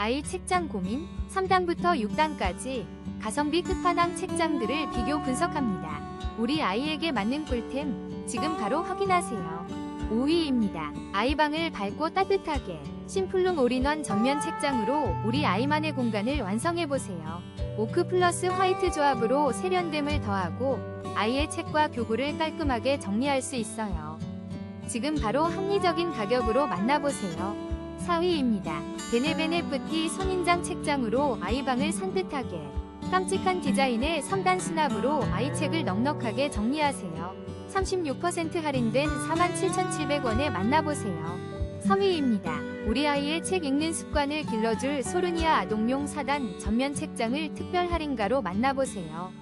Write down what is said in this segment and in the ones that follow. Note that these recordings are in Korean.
아이 책장 고민 3단부터 6단까지 가성비 끝판왕 책장들을 비교 분석합니다. 우리 아이에게 맞는 꿀템 지금 바로 확인하세요. 5위입니다. 아이방을 밝고 따뜻하게 심플룸 올인원 전면 책장으로 우리 아이만의 공간을 완성해보세요. 오크 플러스 화이트 조합으로 세련됨을 더하고 아이의 책과 교구를 깔끔하게 정리할 수 있어요. 지금 바로 합리적인 가격으로 만나보세요. 4위입니다. 베네베네프티 선인장 책장으로 아이방을 산뜻하게 깜찍한 디자인의 3단 수납으로 아이책을 넉넉하게 정리하세요. 36% 할인된 47,700원에 만나보세요. 3위입니다. 우리 아이의 책 읽는 습관을 길러줄 소르니아 아동용 4단 전면 책장을 특별 할인가로 만나보세요.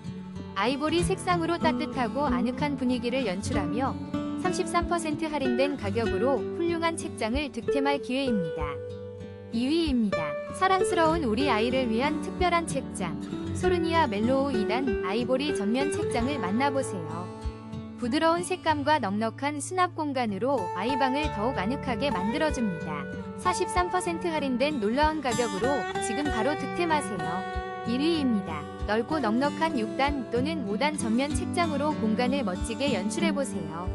아이보리 색상으로 따뜻하고 아늑한 분위기를 연출하며 33% 할인된 가격으로 훌륭한 책장을 득템할 기회입니다. 2위입니다. 사랑스러운 우리 아이를 위한 특별한 책장. 소르니아 멜로우 2단 아이보리 전면 책장을 만나보세요. 부드러운 색감과 넉넉한 수납 공간으로 아이방을 더욱 아늑하게 만들어줍니다. 43% 할인된 놀라운 가격으로 지금 바로 득템하세요. 1위입니다. 넓고 넉넉한 6단 또는 5단 전면 책장으로 공간을 멋지게 연출해보세요.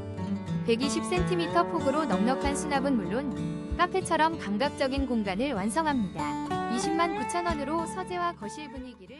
120cm 폭으로 넉넉한 수납은 물론 카페처럼 감각적인 공간을 완성합니다. 20만 9천원으로 서재와 거실 분위기를